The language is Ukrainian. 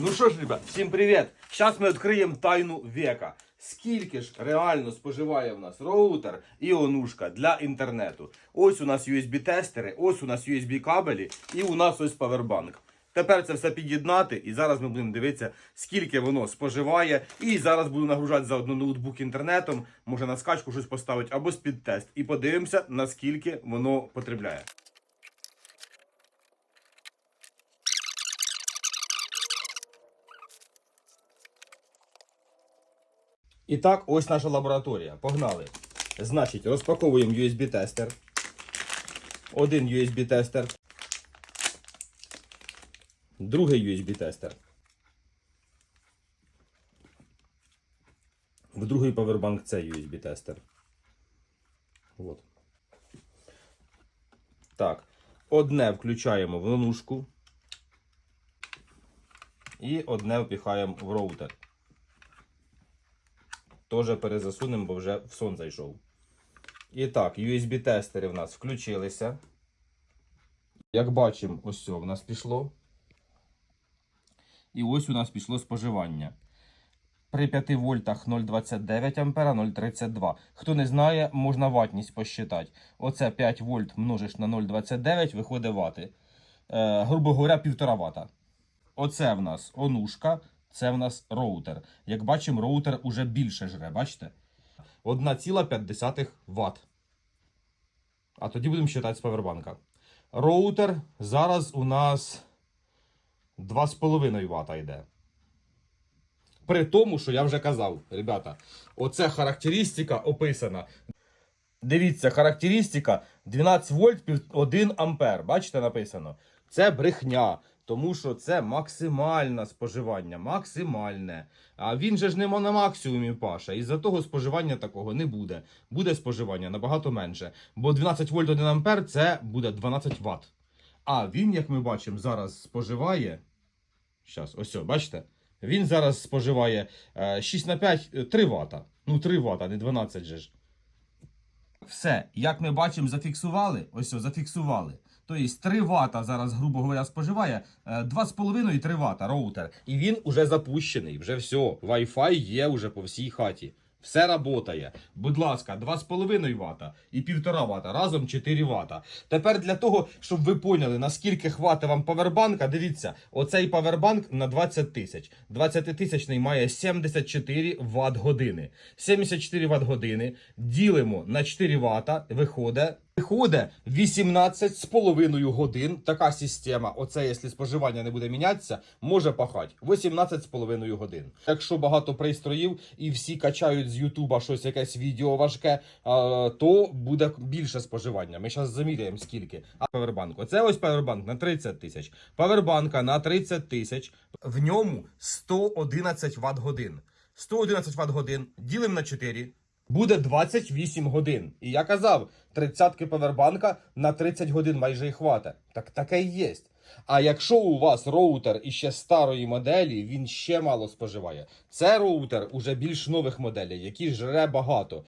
Ну що ж, ребят, всім привіт! Зараз ми відкриємо тайну века. Скільки ж реально споживає в нас роутер і онушка для інтернету? Ось у нас USB-тестери, ось у нас USB-кабелі і у нас ось павербанк. Тепер це все під'єднати, і зараз ми будемо дивитися, скільки воно споживає. І зараз буду нагружати заодно ноутбук інтернетом, може на скачку щось поставити або спідтест. І подивимося, наскільки воно потребляє. І так, ось наша лабораторія. Погнали. Значить, розпаковуємо USB-тестер. Один USB-тестер. Другий USB-тестер. В другий павербанк це USB-тестер. От. Так. Одне включаємо в нанушку. І одне впіхаємо в роутер. Теж перезасунемо, бо вже в сон зайшов. І так, USB-тестери в нас включилися. Як бачимо, ось все в нас пішло. І ось у нас пішло споживання. При 5 вольтах 0,29 ампера 0,32. Хто не знає, можна ватність посчитати. Оце 5 вольт множиш на 0,29, виходить вати. Е, грубо говоря, 1,5 вата. Оце в нас онушка, це в нас роутер. Як бачимо, роутер уже більше жре, бачите? 1,5 Вт. А тоді будемо считати з павербанка. Роутер зараз у нас 2,5 Вт йде. При тому, що я вже казав, ребята, оце характеристика описана. Дивіться, характеристика 12 вольт 1 ампер. Бачите, написано. Це брехня, тому що це максимальне споживання, максимальне. А він же ж не на максимумі паша. Із-за того споживання такого не буде. Буде споживання набагато менше. Бо 12 вольт 1 ампер це буде 12 ватт. А він, як ми бачимо, зараз споживає. Щас, ось, бачите? Він зараз споживає е, 6 на 5 е, 3 Вт. Ну, 3 Вт, не 12 же ж. Все, як ми бачимо, зафіксували. Ось, зафіксували. Тобто 3 Вт зараз, грубо говоря, споживає е, 2,5 і 3 Вт роутер. І він уже запущений, вже все. Wi-Fi є вже по всій хаті. Все працює. Будь ласка, 2,5 Вт і 1,5 Вт, разом 4 Вт. Тепер для того, щоб ви поняли, наскільки хватить вам павербанка, дивіться, оцей павербанк на 20 тисяч. 20 тисячний має 74 Вт години. 74 Вт години ділимо на 4 Вт, виходить. Виходить 18,5 годин. Така система, оце, якщо споживання не буде мінятися, може пахати 18,5 годин. Якщо багато пристроїв і всі качають з Ютуба щось, якесь відео важке, то буде більше споживання. Ми зараз заміряємо скільки. А павербанк. Оце ось павербанк на 30 тисяч. Павербанка на 30 тисяч. В ньому 111 Вт годин. 111 Вт годин ділимо на 4. Буде 28 годин. І я казав, 30 павербанка на 30 годин майже і хвата. Так таке і є. А якщо у вас роутер іще старої моделі, він ще мало споживає. Це роутер уже більш нових моделей, які жре багато.